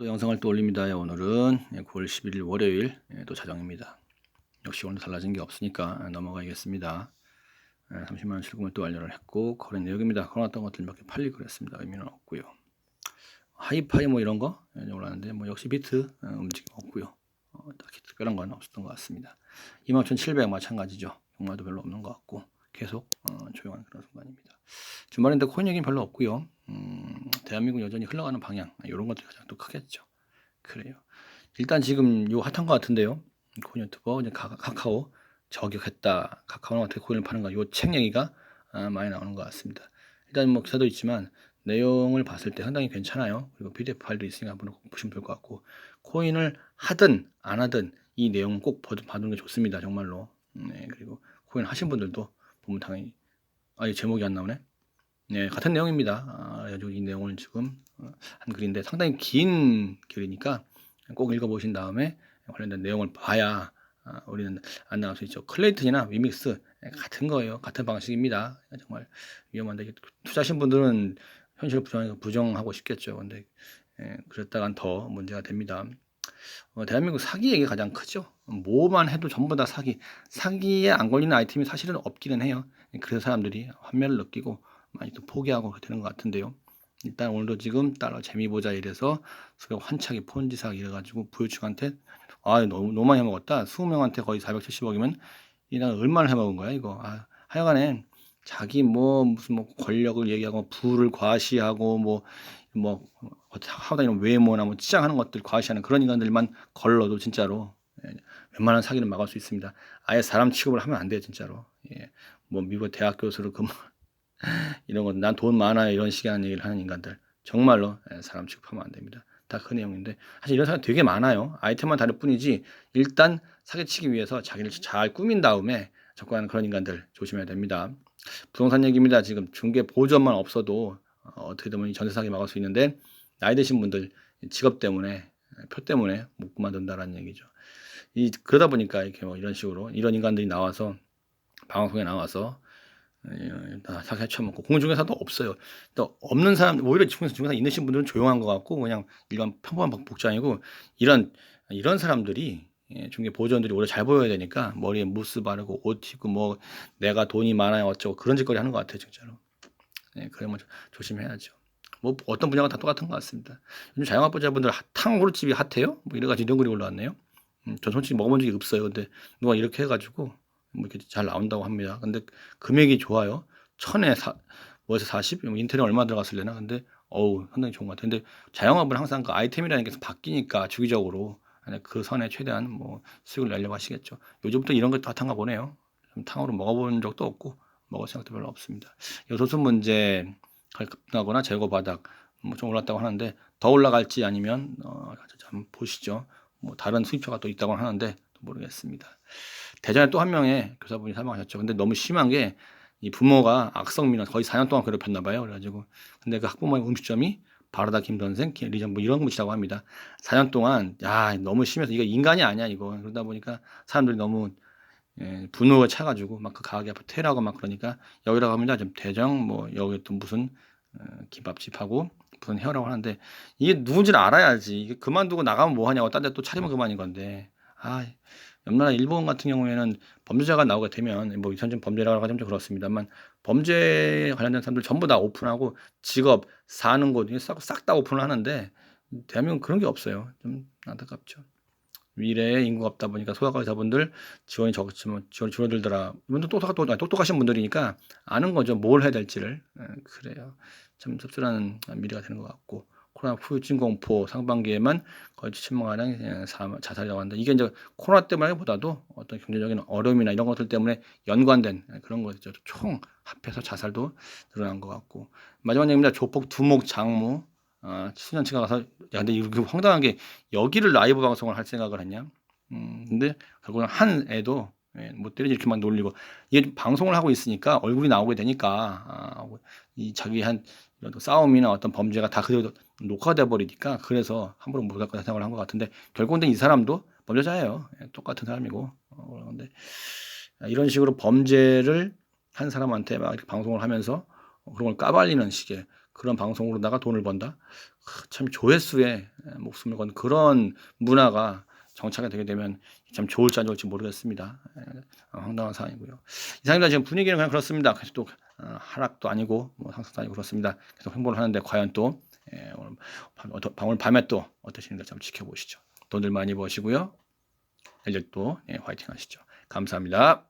또 영상을 또 올립니다. 예, 오늘은 9월 11일 월요일 예, 또 자정입니다. 역시 오늘 달라진 게 없으니까 넘어가겠습니다. 30만 원 실금을 또 완료를 했고 거래 내역입니다. 걸어놨던 것들 몇 개 팔리고 그랬습니다. 의미는 없고요. 하이파이 뭐 이런 거 예, 올랐는데 뭐 역시 비트 어, 움직임 없고요. 어, 딱히 특별한 건 없었던 것 같습니다. 21,700 마찬가지죠. 용마도 별로 없는 것 같고 계속 어, 조용한 그런 순간입니다. 주말인데 코인 얘기는 별로 없고요. 음, 대한민국 여전히 흘러가는 방향 이런 것들이 가장 또 크겠죠. 그래요. 일단 지금 요 핫한 것 같은데요. 코인 유튜버 이제 카, 카오 저격했다. 카카오는 어떻게 코인을 파는가. 요 책 얘기가 아, 많이 나오는 것 같습니다. 일단 뭐 기사도 있지만 내용을 봤을 때 상당히 괜찮아요. 그리고 PDF 파일도 있으니까 한번 꼭 보시면 좋을 것 같고 코인을 하든 안 하든 이 내용은 꼭 봐두는 게 좋습니다. 정말로. 네, 그리고 코인 하신 분들도 보면 당연히 아 이 제목이 안 나오네. 네, 같은 내용입니다. 아, 이 내용을 지금 어, 한 글인데 상당히 긴 글이니까 꼭 읽어보신 다음에 관련된 내용을 봐야 아, 우리는 안 나올 수 있죠. 클레이튼이나 위믹스 네, 같은 거예요. 같은 방식입니다. 정말 위험한데 투자하신 분들은 현실을 부정, 부정하고 싶겠죠. 근데 예, 그랬다간 더 문제가 됩니다. 어, 대한민국 사기 얘기가 가장 크죠. 뭐만 해도 전부 다 사기. 사기에 안 걸리는 아이템이 사실은 없기는 해요. 그래서 사람들이 환멸을 느끼고 많이 또 포기하고 되는 것 같은데요. 일단 오늘도 지금 따라 재미 보자 이래서 수백 환차기 폰지사 이래가지고 부유층한테 아 너무 너무 많이 해먹었다. 20명한테 거의 470억이면 이날 얼마나 해먹은 거야 이거. 아, 하여간에 자기 뭐 무슨 뭐 권력을 얘기하고 부를 과시하고 뭐뭐 뭐 하다 이런 외모나 뭐 치장하는 것들 과시하는 그런 인간들만 걸러도 진짜로 예, 웬만한 사기는 막을 수 있습니다. 아예 사람 취급을 하면 안 돼요 진짜로. 예. 뭐 미국 대학 교수로 그 이런 거난돈 많아요 이런 식의 얘기를 하는 인간들 정말로 예, 사람 취급하면 안 됩니다. 다 그 내용인데 사실 이런 사람 되게 많아요. 아이템만 다를 뿐이지 일단 사기치기 위해서 자기를 잘 꾸민 다음에 접근하는 그런 인간들 조심해야 됩니다. 부동산 얘기입니다. 지금 중개 보조만 없어도 어, 어떻게 되면 전세 사기 막을 수 있는데 나이 드신 분들 직업 때문에 표 때문에 못 그만둔다라는 얘기죠. 이 그러다 보니까 이렇게 뭐 이런 식으로 이런 인간들이 나와서 방송에 나와서 다 사기 쳐먹고 공중에서도 없어요. 또 없는 사람 오히려 중에서 중에서 있으신 분들은 조용한 것 같고 그냥 일반 평범한 복장이고 이런 이런 사람들이 예, 중개 보조원들이 오히려 잘 보여야 되니까 머리에 무스 바르고 옷 입고 뭐 내가 돈이 많아요 어쩌고 그런 짓거리 하는 것 같아요 진짜로. 예, 그러면 조심해야죠. 뭐 어떤 분야가 다 똑같은 것 같습니다. 요즘 자영업자분들 탕후루집이 핫해요? 뭐 이래가지고 이런 글이 올라왔네요. 음, 전 솔직히 먹어본 적이 없어요. 근데 누가 이렇게 해가지고 뭐 이렇게 잘 나온다고 합니다. 근데 금액이 좋아요. 천에 사, 뭐에서 40? 뭐 인터넷 얼마 들어갔을려나? 근데 어우 상당히 좋은 것 같아요. 근데 자영업은 항상 그 아이템이라는 게 바뀌니까 주기적으로 그 선에 최대한 뭐 수익을 내려고 하시겠죠. 요즘부터 이런 것 핫한가 보네요. 좀 탕으로 먹어본 적도 없고 먹을 생각도 별로 없습니다. 요소수 문제 급등하거나 재고 바닥 뭐 좀 올랐다고 하는데 더 올라갈지 아니면 어, 좀 보시죠. 뭐 다른 수입처가 또 있다고 하는데 모르겠습니다. 대전에 또 한 명의 교사분이 사망하셨죠. 근데 너무 심한 게 이 부모가 악성 민원 거의 4년 동안 괴롭혔나 봐요. 그래가지고 근데 그 학부모의 음식점이 바르다 김 선생, 리전 뭐 이런 곳이라고 합니다. 4년 동안 야 너무 심해서 이거 인간이 아니야 이거 그러다 보니까 사람들이 너무 예, 분노가 차가지고 막 그 가게 앞에 퇴라고 막 그러니까 여기라고 합니다. 좀 대정 뭐 여기 또 무슨 어, 김밥집하고 무슨 헤어라고 하는데 이게 누군지를 알아야지 이게 그만두고 나가면 뭐 하냐고 딴 데 또 차리면 그만인 건데 아 옆나라 일본 같은 경우에는 범죄자가 나오게 되면 뭐 현재 범죄라고 하면 좀 그렇습니다만 범죄 관련된 사람들 전부 다 오픈하고 직업 사는 곳 싹 다 오픈을 하는데 대한민국 그런 게 없어요. 좀 안타깝죠. 미래에 인구가 없다 보니까 소아과의사분들 지원이 적었지만 지원이 줄어들더라. 이분도 똑똑하, 똑똑하신 분들이니까 아는 거죠. 뭘 해야 될지를. 예, 그래요. 참 씁쓸한 미래가 되는 것 같고. 코로나 후유증 공포 상반기에만 거의 7만 가량 자살이라고 한다. 이게 이제 코로나 때문에보다도 어떤 경제적인 어려움이나 이런 것들 때문에 연관된 그런 거죠. 총 합해서 자살도 늘어난 것 같고 마지막 얘기입니다. 조폭 두목 장무 어, 수년 치가 가서 야 근데 이렇게 황당한 게 여기를 라이브 방송을 할 생각을 했냐? 음, 근데 결국은 한 애도 예, 못 때리지 이렇게 막 놀리고 이게 방송을 하고 있으니까 얼굴이 나오게 되니까 아, 이 자기 한 싸움이나 어떤 범죄가 다 그대로 녹화돼 버리니까 그래서 함부로 못할 거다 생각을 한 것 같은데 결국은 이 사람도 범죄자예요. 예, 똑같은 사람이고 어, 그런데 이런 식으로 범죄를 한 사람한테 막 이렇게 방송을 하면서 그런 걸 까발리는 식의 그런 방송으로다가 돈을 번다. 참 조회수에 목숨을 건 그런 문화가 정착이 되게 되면 참 좋을지 안 좋을지 모르겠습니다. 에, 어, 황당한 상황이고요. 이상입니다. 지금 분위기는 그냥 그렇습니다. 계속 또 어, 하락도 아니고 뭐 상승도 아니고 그렇습니다. 계속 행보를 하는데 과연 또 예, 오늘 밤, 오늘 밤에 또 어떠신지 좀 지켜보시죠. 돈들 많이 버시고요. 내일 또 예, 화이팅 하시죠. 감사합니다.